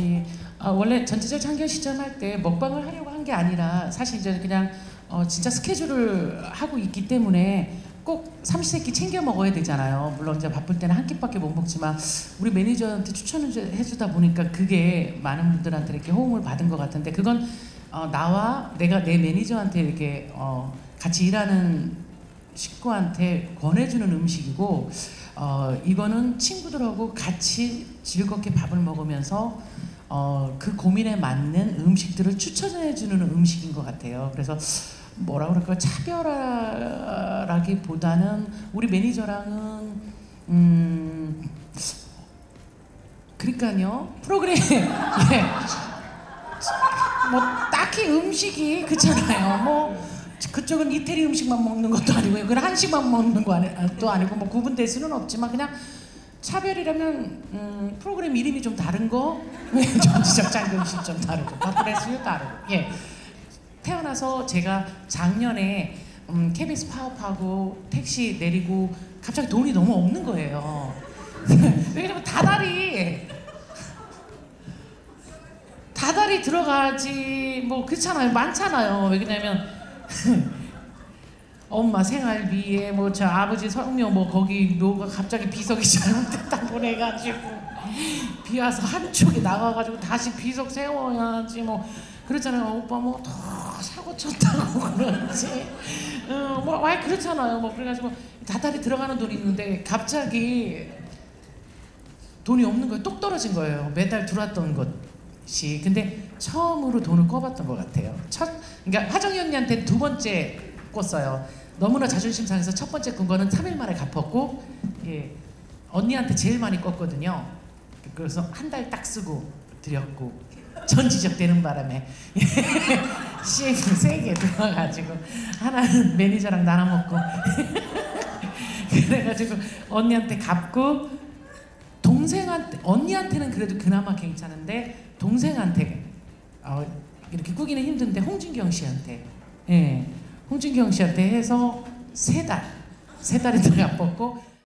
저기 아, 원래 전체적 창경 시점할 때 먹방을 하려고 한 게 아니라 사실 이제 그냥 어, 진짜 스케줄을 하고 있기 때문에 꼭 삼시세끼 챙겨 먹어야 되잖아요. 물론 이제 바쁠 때는 한 끼밖에 못 먹지만 우리 매니저한테 추천을 좀 해주다 보니까 그게 많은 분들한테 이렇게 호응을 받은 것 같은데 그건 어, 나와 내가 내 매니저한테 이렇게 어, 같이 일하는 식구한테 권해주는 음식이고 어, 이거는 친구들하고 같이 즐겁게 밥을 먹으면서 어, 그 고민에 맞는 음식들을 추천해주는 음식인 것 같아요. 그래서 뭐라 그럴까 차별하기보다는 우리 매니저랑은 음 그러니까요 프로그램 예. 뭐 딱히 음식이 그렇잖아요. 뭐 그쪽은 이태리 음식만 먹는 것도 아니고 여기는 한식만 먹는 것도 아니고 뭐 구분 될 수는 없지만 그냥 차별이라면 음, 프로그램 이름이 좀 다른 거? 전지적 장교 음식 좀 다르고. 바프레스유 다르고. 예. 태어나서 제가 작년에 음, KBS 파업하고 택시 내리고 갑자기 돈이 너무 없는 거예요. 왜냐면 다달이 다달이 들어가지 뭐 그렇잖아요. 많잖아요. 왜냐면 엄마 생활비에 뭐 저 아버지 성묘 뭐 거기 노가 갑자기 비석이 잘못됐다 보내가지고 비 와서 한쪽이 나가가지고 다시 비석 세워야지 뭐 그렇잖아요. 오빠 뭐 더 사고 쳤다고 그런지. 어 뭐 아예 그렇잖아요. 뭐 그래가지고 다달이 들어가는 돈이 있는데 갑자기 돈이 없는 거예요. 똑 떨어진 거예요. 매달 들어왔던 것이. 근데 처음으로 돈을 꿔봤던 것 같아요. 첫 그러니까 화정이 언니한테 두 번째 꿨어요 너무나 자존심 상해서 첫 번째 꾼 거는 3일 만에 갚았고 예, 언니한테 제일 많이 껐거든요. 그래서 한 달 딱 쓰고 드렸고 전지적 되는 바람에 CF 세개 들어가지고 하나는 매니저랑 나눠 먹고 그래가지고 언니한테 갚고 동생한테 언니한테는 그래도 그나마 괜찮은데 동생한테 어, 이렇게 꾸기는 힘든데 홍진경 씨한테 예. 홍진경 씨한테 해서 세 달, 세 달이 더 갚았고